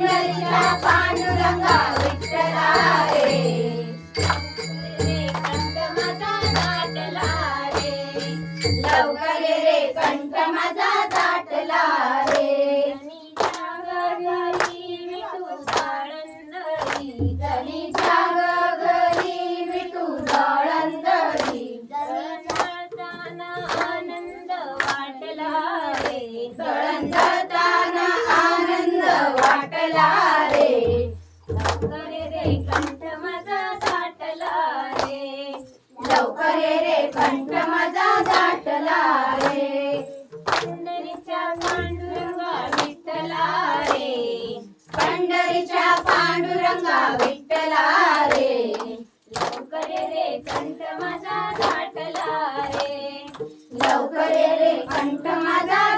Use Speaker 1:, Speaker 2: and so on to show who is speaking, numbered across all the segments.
Speaker 1: पंढरीला पांडुरंगा विठ्ठला रे कंठ माझा दाटला रे लवकर रे कंठ माझा दाटला रे गली कंठ माझा दाटला रे
Speaker 2: पंढरीच्या पांडुरंगा विठ्ठला रे
Speaker 1: पंढरीच्या पांडुरंगा विठ्ठला रे
Speaker 2: लवकर रे कंठ माझा दाटला रे
Speaker 1: लवकर रे कंठ माझा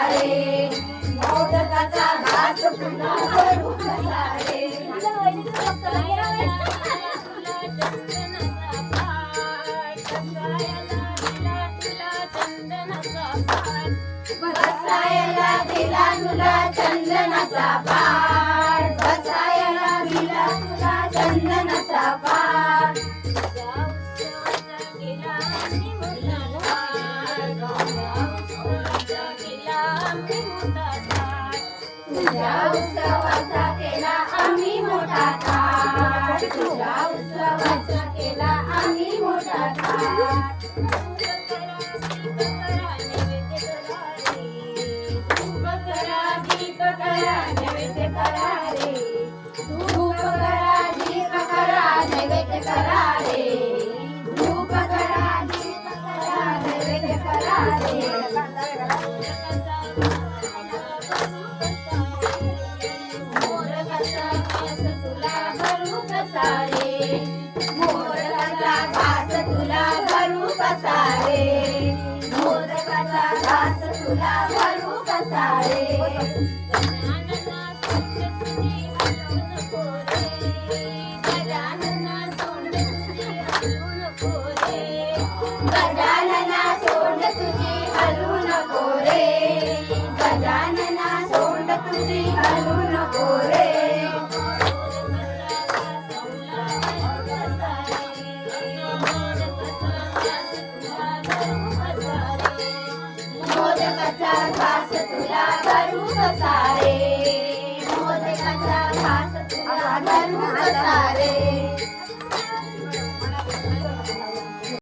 Speaker 1: रे मोदकाचा घास पुन्हा करू कसा रे बसायला दिला तुला चंदनाचा पाय उत्सवाचा केला आम्ही मोठा काळ तुझ्या उत्सवाचा केला आम्ही मोठा काळ Thank you. Las barucas. सारे मोदकाचा घास तुला भरू कसा